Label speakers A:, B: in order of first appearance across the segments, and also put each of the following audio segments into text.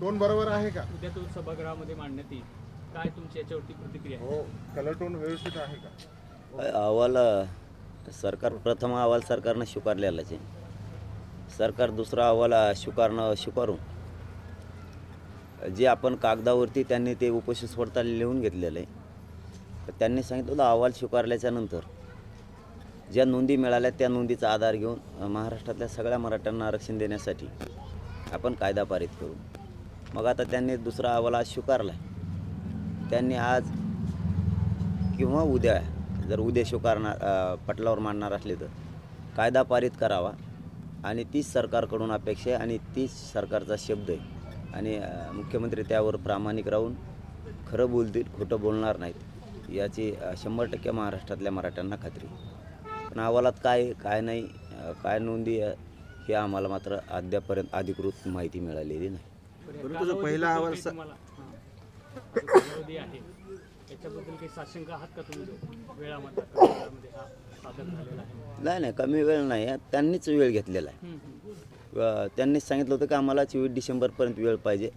A: Tone बरोबर आहे का?
B: उद्या तो सभागृहामध्ये मांडण्यात येईल. काय तुमची याच्यावरती प्रतिक्रिया आहे?
A: हो कलर टोन व्यवस्थित आहे का?
C: अहवाल अ, सरकार प्रथम अहवाल सरकारनं स्वीकारलेलाच आहे. सरकार दुसरा अहवाल अ, स्वीकारणं स्वीकारून जे आपण कागदावरती त्यांनी ते उपशेष पडताल लिहून घेतलेलं आहे तर त्यांनी सांगितलं अहवाल स्वीकारल्याच्या नंतर ज्या नोंदी मिळाल्या त्या नोंदीचा आधार घेऊन अ, महाराष्ट्रातल्या सगळ्या मराठ्यांना आरक्षण देण्यासाठी आपण कायदा पारित करू. मग आता त्यांनी दुसरा अहवाल आज स्वीकारला आहे. त्यांनी आज किंवा उद्या जर उद्या स्वीकारणार पटलावर मांडणार असले तर कायदा पारित करावा आणि तीच सरकारकडून अपेक्षा आहे आणि तीच सरकारचा शब्द आहे. आणि मुख्यमंत्री त्यावर प्रामाणिक राहून खरं बोलतील खोटं बोलणार नाहीत याची शंभर टक्के महाराष्ट्रातल्या मराठ्यांना खात्री पण अहवालात काय काय नाही काय नोंदी आहे, हे आम्हाला मात्र अद्यापर्यंत अधिकृत माहिती मिळालेली नाही.
A: परंतु जो पहिला अहवाल
B: काही
A: सा-
B: तुम्हाला हां. आता कालावधी आहे याच्याबद्दल काही साशंक आहात का तुम्ही जो वेळामध्ये कमी वेळामध्ये हा सादर झालेला आहे
C: नाही नाही कमी वेळ नाही आहे. त्यांनीच वेळ घेतलेला आहे
B: हम्म, हम्म.
C: अ, त्यांनीच सांगितलं होतं की आम्हाला चोवीस डिसेंबरपर्यंत वेळ पाहिजे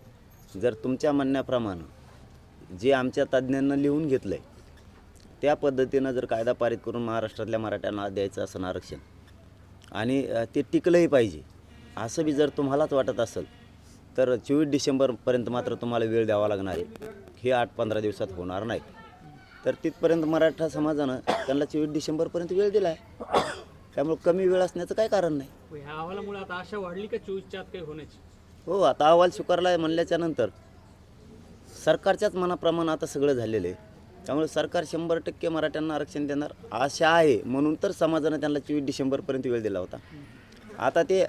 C: जर तुमच्या म्हणण्याप्रमाणे जे आमच्या तज्ज्ञांना लिहून घेतलं आहे त्या पद्धतीनं जर कायदा पारित करून महाराष्ट्रातल्या मराठ्यांना द्यायचं असं आरक्षण आणि अ, ते टिकलंही पाहिजे असं बी जर तुम्हालाच वाटत असेल तर चोवीस डिसेंबरपर्यंत मात्र तुम्हाला वेळ द्यावा लागणार आहे. हे आठ पंधरा दिवसात होणार नाही. तर तिथपर्यंत मराठा समाजानं त्यांना चोवीस डिसेंबरपर्यंत वेळ दिला आहे त्यामुळे कमी वेळ असण्याचं काय कारण नाही.
B: ह्या अहवालामुळे आता आशा वाढली का चोवीसच्या आत काही होण्याची?
C: हो आता अहवाल स्वीकारला आहे म्हणल्याच्या नंतर सरकारच्याच मनाप्रमाणे आता सगळं झालेलं आहे. त्यामुळे सरकार शंभर टक्के मराठ्यांना आरक्षण देणार आशा आहे म्हणून तर समाजानं त्यांना चोवीस डिसेंबरपर्यंत वेळ दिला होता. आता ते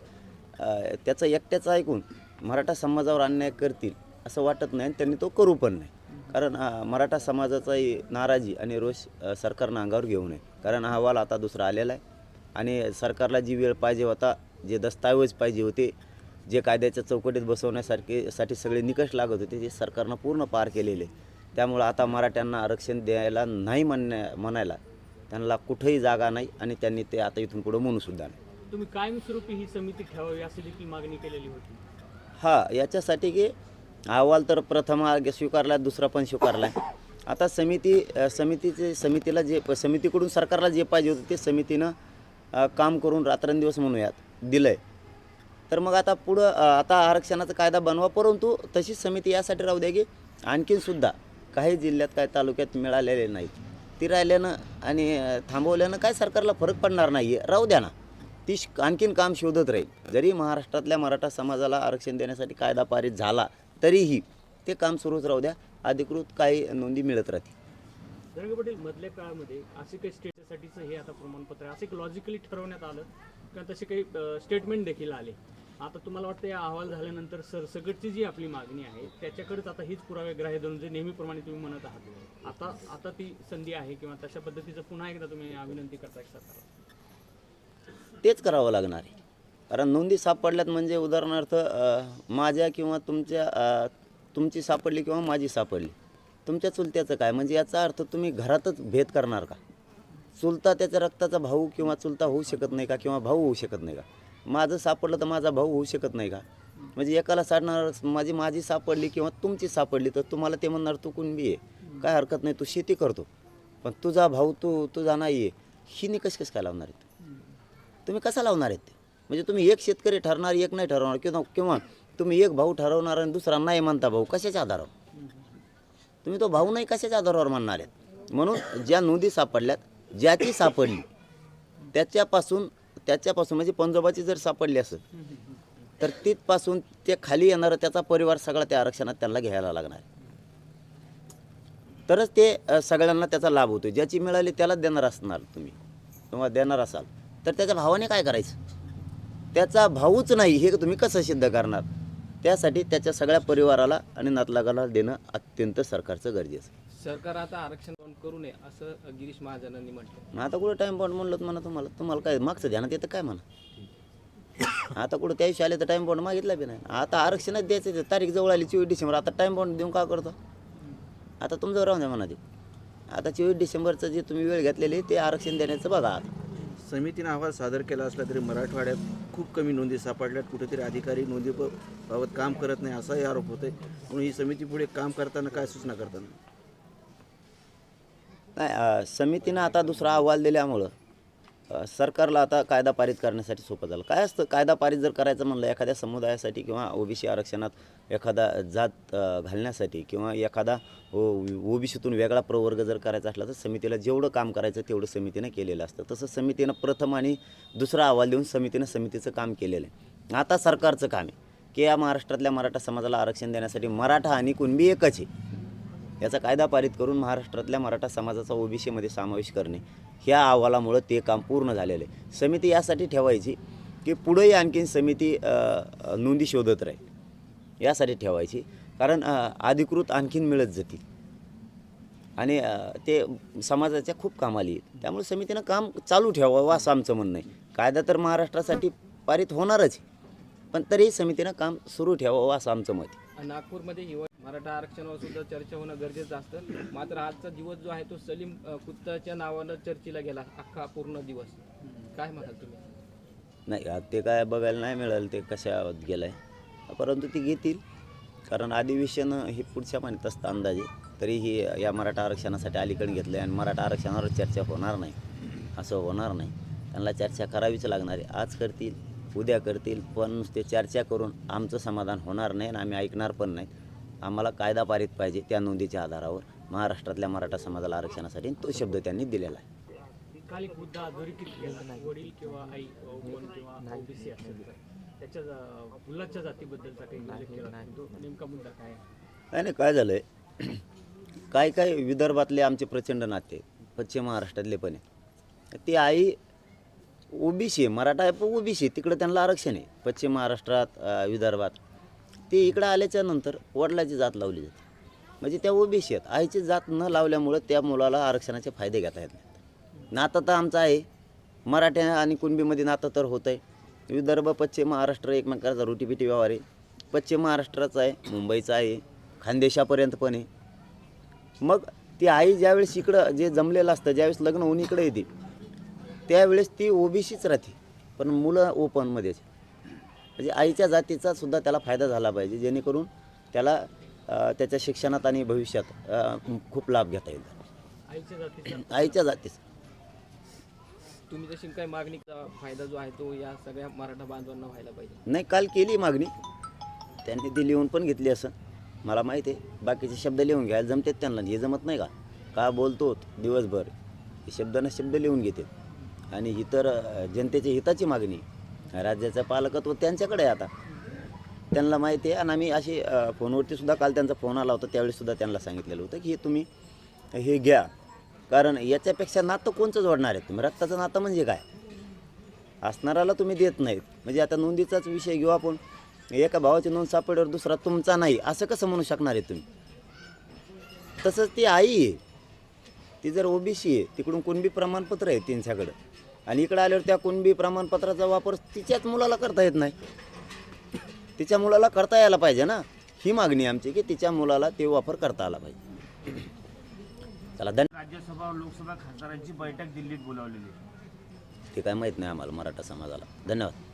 C: त्याचं एकट्याचं ऐकून मराठा समाजावर अन्याय करतील असं वाटत नाही आणि त्यांनी तो करू पण नाही. कारण मराठा समाजाचाही नाराजी आणि रोष सरकारनं अंगावर घेऊ नये. कारण अहवाल आता दुसरा आलेला आहे आणि सरकारला जी वेळ पाहिजे होता जे दस्तावेज पाहिजे होते जे कायद्याच्या चौकटीत बसवण्यासारखे साठी सगळे निकष लागत होते ते सरकारनं पूर्ण पार केलेले. त्यामुळं आता मराठ्यांना आरक्षण द्यायला नाही म्हणण्या म्हणायला त्यांना कुठंही जागा नाही आणि त्यांनी ते आता इथून पुढं म्हणूसुद्धा नाही.
B: तुम्ही कायमस्वरूपी ही समिती ठेवावी अशी देखील मागणी केलेली होती.
C: हा याच्यासाठी की अहवाल तर प्रथम आ- स्वीकारला दुसरा पण स्वीकारला. आहे आता समिती समितीचे समितीला जे समितीकडून सरकारला जे पाहिजे होतं ते समितीनं काम करून रात्रंदिवस म्हणूयात दिलं आहे तर मग आता पुढं आता आरक्षणाचा कायदा बनवा परंतु तशीच समिती यासाठी राहू द्या की आणखीनसुद्धा काही जिल्ह्यात काही तालुक्यात मिळालेले नाहीत. ती राहिल्यानं आणि थांबवल्यानं काय सरकारला फरक पडणार नाही आहे राहू द्या ना. ती आणखीन काम शोधत राहील. जरी महाराष्ट्रातल्या मराठा समाजाला आरक्षण देण्यासाठी कायदा पारित झाला तरीही ते काम सुरूच राहू द्या. अधिकृत काही नोंदी मिळत राहतील.
B: धनंजय पाटील मधल्या काळामध्ये असे काही स्टेटसाठीचं हे आता प्रमाणपत्र आहे, असे एक लॉजिकली ठरवण्यात आलं किंवा तसे काही स्टेटमेंट देखील आले. आता तुम्हाला वाटतं या अहवाल झाल्यानंतर सरसकटची जी आपली मागणी आहे त्याच्याकडेच आता हीच पुरावे ग्राह्य धरून जे नेहमीप्रमाणे तुम्ही म्हणत आहात. आता आता ती संधी आहे किंवा तशा पद्धतीचं पुन्हा एकदा तुम्ही विनंती करताय सरकारला
C: तेच करावं लागणार आहे. कारण नोंदी सापडल्यात म्हणजे उदाहरणार्थ माझ्या किंवा तुमच्या तुमची सापडली किंवा माझी सापडली. तुमच्या चुलत्याचं काय? म्हणजे याचा अर्थ तुम्ही घरातच भेद करणार का? चुलता त्याच्या रक्ताचा भाऊ किंवा चुलता होऊ शकत नाही का? किंवा भाऊ होऊ शकत नाही का? माझं सापडलं तर माझा भाऊ होऊ शकत नाही का? म्हणजे एकाला साडणार माझी माझी सापडली किंवा तुमची सापडली तर तुम्हाला ते म्हणणार तू कुणबी आहे? काय हरकत नाही तू शेती करतो. पण तुझा भाऊ तू तुझा नाही आहे ही निकष कसं काय लावणार आहे तुम्ही कसा लावणार आहेत म्हणजे तुम्ही एक शेतकरी ठरणार एक नाही ठरवणार किंवा किंवा तुम्ही एक भाऊ ठरवणार आणि दुसरा नाही म्हणता भाऊ कशाच्या आधारावर? तुम्ही तो भाऊ नाही कशाच्या आधारावर म्हणणार आहेत? म्हणून ज्या नोंदी सापडल्यात ज्याची सापडली त्याच्यापासून त्याच्यापासून म्हणजे पंजोबाची जर सापडली असेल तर तिथपासून ते खाली येणारं त्याचा परिवार सगळा त्या आरक्षणात त्यांना घ्यायला लागणार आहे. तरच ते सगळ्यांना त्याचा लाभ होतो ज्याची मिळाली त्यालाच देणार असणार तुम्ही किंवा देणार असाल. तर त्याच्या भावाने काय करायचं? त्याचा भाऊच नाही हे तुम्ही कसं सिद्ध करणार? त्यासाठी त्याच्या सगळ्या परिवाराला आणि नातलागाला देणं अत्यंत सरकारचं गरजेचं.
D: सरकार आता आरक्षण बंद करू नये असं गिरीश महाजनांनी म्हटलं
C: मग आता कुठं टाईम बॉन्ड म्हणलं म्हणा तुम्हाला तुम्हाला काय मागचं ध्यानात येतं काय म्हणा? आता कुठं त्या दिवशी आले तर टाईम बॉन्ड मागितला बी नाही. आता आरक्षणच द्यायचं तारीख जवळ आली चोवीस डिसेंबर. आता टाईम बॉन्ड देऊन का करतो? आता तुमचं राहून द्या म्हणा ते. आता चोवीस डिसेंबरचं जे तुम्ही वेळ घेतलेली ते आरक्षण देण्याचं बघा आता.
E: समितीनं अहवाल सादर केला असला तरी मराठवाड्यात खूप कमी नोंदी सापडल्यात. कुठेतरी अधिकारी नोंदी बाबत काम करत नाही असाही आरोप होतोय. म्हणून ही समिती पुढे काम करताना काय सूचना करताना?
C: नाही समितीनं आता दुसरा अहवाल दिल्यामुळं सरकारला आता कायदा पारित करण्यासाठी सोपं झालं. काय असतं? कायदा पारित जर करायचं म्हणलं एखाद्या समुदायासाठी किंवा ओबीसी आरक्षणात एखादा जात घालण्यासाठी किंवा एखादा ओबीसीतून वेगळा प्रवर्ग जर करायचा असला तर समितीला जेवढं काम करायचं तेवढं समितीनं केलेलं असतं. तसं समितीनं प्रथम आणि दुसरा अहवाल देऊन समितीनं समितीचं काम केलेलं आहे. आता सरकारचं काम आहे की या महाराष्ट्रातल्या मराठा समाजाला आरक्षण देण्यासाठी मराठा आणि कुणबी एकच आहे. याचा कायदा पारित करून महाराष्ट्रातल्या मराठा समाजाचा ओबीसीमध्ये समावेश करणे ह्या अहवालामुळं ते काम पूर्ण झालेलं आहे. समिती यासाठी ठेवायची की पुढेही आणखीन समिती नोंदी शोधत राहील. यासाठी ठेवायची. कारण अधिकृत आणखीन मिळत जातील. आणि ते समाजाच्या खूप कामाला येईल त्यामुळे समितीनं काम चालू ठेवावं असं आमचं म्हणणं आहे. कायदा तर महाराष्ट्रासाठी पारित होणारच आहे. पण तरीही समितीनं काम सुरू ठेवावं असं आमचं मत
D: नागपूरमध्ये मराठा आरक्षणावर सुद्धा चर्चा होणं गरजेचं असतं. मात्र आजचा दिवस जो आहे तो सलीम कुत्ताच्या नावानं चर्चेला गेला. अख्खा पूर्ण दिवस. काय म्हणाल तुम्ही?
C: नाही ते काय बघायला नाही मिळालं ते कशा गेलं आहे परंतु ती घेतील. कारण अधिवेशन हे पुढच्या महिन्यात असतं अंदाजे. तरीही या मराठा आरक्षणासाठी अलीकडे घेतलं आहे आणि मराठा आरक्षणावर चर्चा होणार नाही. असं होणार नाही. त्यांना चर्चा करावीच लागणार आहे. आज करतील उद्या करतील पण नुसते चर्चा करून आमचं समाधान होणार नाही आणि आम्ही ऐकणार पण नाही आम्हाला कायदा पारित पाहिजे त्या नोंदीच्या आधारावर महाराष्ट्रातल्या मराठा समाजाला आरक्षणासाठी तो शब्द त्यांनी दिलेला आहे.
B: काल एक मुद्दा अधोरेखित केला वडील किंवा आई अ, कोण किंवा ओबीसी असेल तर त्याच्या अ, मुलाच्या जातीबद्दलचा काही उल्लेख केला तो नेमका मुद्दा काय आहे?
C: नाही नाही काय झालं आहे काय काय विदर्भातले आमचे प्रचंड नाते. पश्चिम महाराष्ट्रातले पण आहे ती आई ओबीसी आहे मराठा आहे पण ओबीसी तिकडं त्यांना आरक्षण आहे. पश्चिम महाराष्ट्रात विदर्भात ते इकडं आल्याच्यानंतर वडिलाची जात लावली जाते. म्हणजे त्या ओबीसी आहेत. आईची जात न लावल्यामुळं त्या मुलाला आरक्षणाचे फायदे घेता येत नाहीत. नातं तर आमचं आहे. मराठ्या आणि कुणबीमध्ये नातं तर होतं आहे विदर्भ पश्चिम महाराष्ट्र एकमेकाचा रोटीपिटी व्यवहार आहे. पश्चिम महाराष्ट्राचा आहे मुंबईचा आहे खानदेशापर्यंत पण आहे. मग ती आई ज्यावेळेस इकडं जे जमलेलं असतं ज्यावेळेस लग्न होऊन इकडे येते त्यावेळेस ती ओबीसीच राहते. पण मुलं ओपनमध्येच म्हणजे आईच्या जातीचा सुद्धा त्याला फायदा झाला पाहिजे जेणेकरून त्याला त्याच्या शिक्षणात आणि भविष्यात खूप लाभ घेता येईल.
B: आईच्या जातीचा?
C: आईच्या जातीचा.
D: तुम्ही जशी काय मागणीचा फायदा जो आहे तो या सगळ्या मराठा बांधवांना व्हायला पाहिजे.
C: नाही काल केली मागणी. त्यांनी ती लिहून पण घेतली असं. मला माहिती आहे बाकीचे शब्द लिहून घ्यायला जमतात त्यांना. हे जमत नाही का? का बोलतो दिवसभर? हे शब्दानं शब्द लिहून घेते आणि इतर जनतेच्या हिताची मागणी. राज्याचं पालकत्व त्यांच्याकडे आहे आता. त्यांना माहिती आहे. आणि आम्ही अशी फोनवरतीसुद्धा फोनवरती सुद्धा काल त्यांचा फोन आला होता. त्यावेळी सुद्धा त्यांना सांगितलेलं होतं की हे तुम्ही हे घ्या. कारण याच्यापेक्षा नातं कोणचं जोडणार आहे तुम्ही? रक्ताचं नातं म्हणजे काय? असणाराला तुम्ही देत नाहीत. म्हणजे आता नोंदीचाच विषय घेऊ आपण. एका भावाची नोंद सापडल्यावर दुसरा तुमचा नाही. असं कसं म्हणू शकणार आहे तुम्ही? तसंच ती आई आहे. ती जर ओबीसी आहे तिकडून कुणबी प्रमाणपत्र आहे त्यांच्याकडं? आणि इकडं आल्यावर त्या कुणबी प्रमाणपत्राचा वापर तिच्याच मुलाला करता येत नाही. तिच्या मुलाला करता यायला पाहिजे ना. ही मागणी आमची की तिच्या मुलाला ते वापर करता आला पाहिजे. चला धन्य
F: राज्यसभा लोकसभा खासदारांची बैठक दिल्लीत बोलावलेली.
C: ते काय माहीत नाही आम्हाला मराठा समाजाला. धन्यवाद.